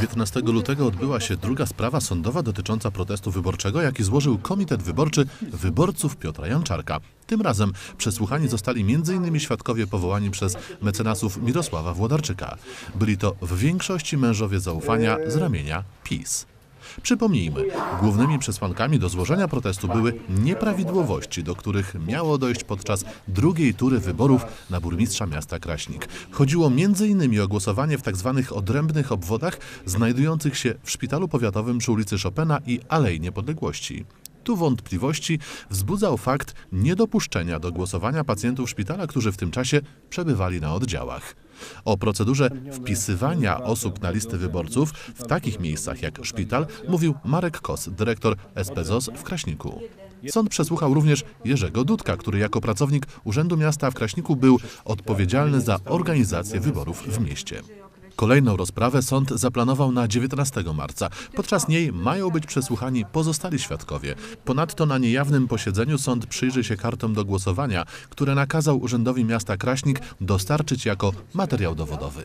15 lutego odbyła się druga sprawa sądowa dotycząca protestu wyborczego, jaki złożył Komitet Wyborczy Wyborców Piotra Janczarka. Tym razem przesłuchani zostali m.in. świadkowie powołani przez mecenasów Mirosława Włodarczyka. Byli to w większości mężowie zaufania z ramienia PiS. Przypomnijmy, głównymi przesłankami do złożenia protestu były nieprawidłowości, do których miało dojść podczas drugiej tury wyborów na burmistrza miasta Kraśnik. Chodziło m.in. o głosowanie w tzw. odrębnych obwodach znajdujących się w szpitalu powiatowym przy ulicy Chopina i Alei Niepodległości. Tu wątpliwości wzbudzał fakt niedopuszczenia do głosowania pacjentów szpitala, którzy w tym czasie przebywali na oddziałach. O procedurze wpisywania osób na listy wyborców w takich miejscach jak szpital mówił Marek Kos, dyrektor SPZOS w Kraśniku. Sąd przesłuchał również Jerzego Dudka, który jako pracownik Urzędu Miasta w Kraśniku był odpowiedzialny za organizację wyborów w mieście. Kolejną rozprawę sąd zaplanował na 19 marca. Podczas niej mają być przesłuchani pozostali świadkowie. Ponadto na niejawnym posiedzeniu sąd przyjrzy się kartom do głosowania, które nakazał Urzędowi Miasta Kraśnik dostarczyć jako materiał dowodowy.